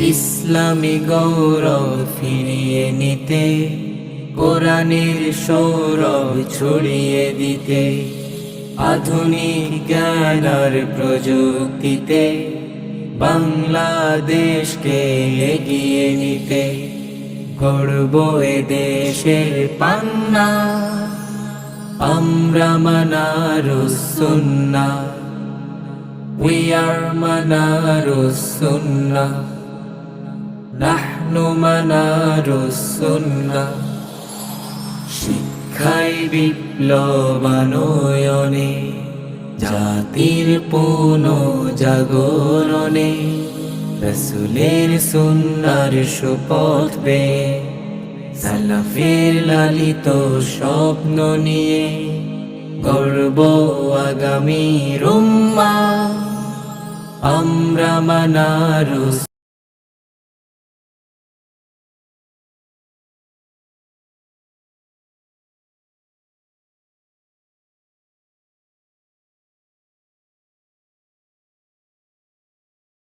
ইসলামী গৌরব ফিরিয়ে নিতে, কোরআনের সৌরভ ছড়িয়ে দিতে, আধুনিক জ্ঞান প্রযুক্তিতে বাংলাদেশকে এগিয়ে নিতে গর্ব এ দেশের পান্না। আমরা মানারুসুন্না We are মানারুসুন্না নাহনু মানারুসুন্না শিক্ষায় বিপ্লবানয়নে, জাতির পুনঃ জাগরণে, রসুলের সুন্নার সুপথ বে সালাফের লালিত স্বপ্ন নিয়ে গর্ব আগামী রুম্মা আমরা মানারুস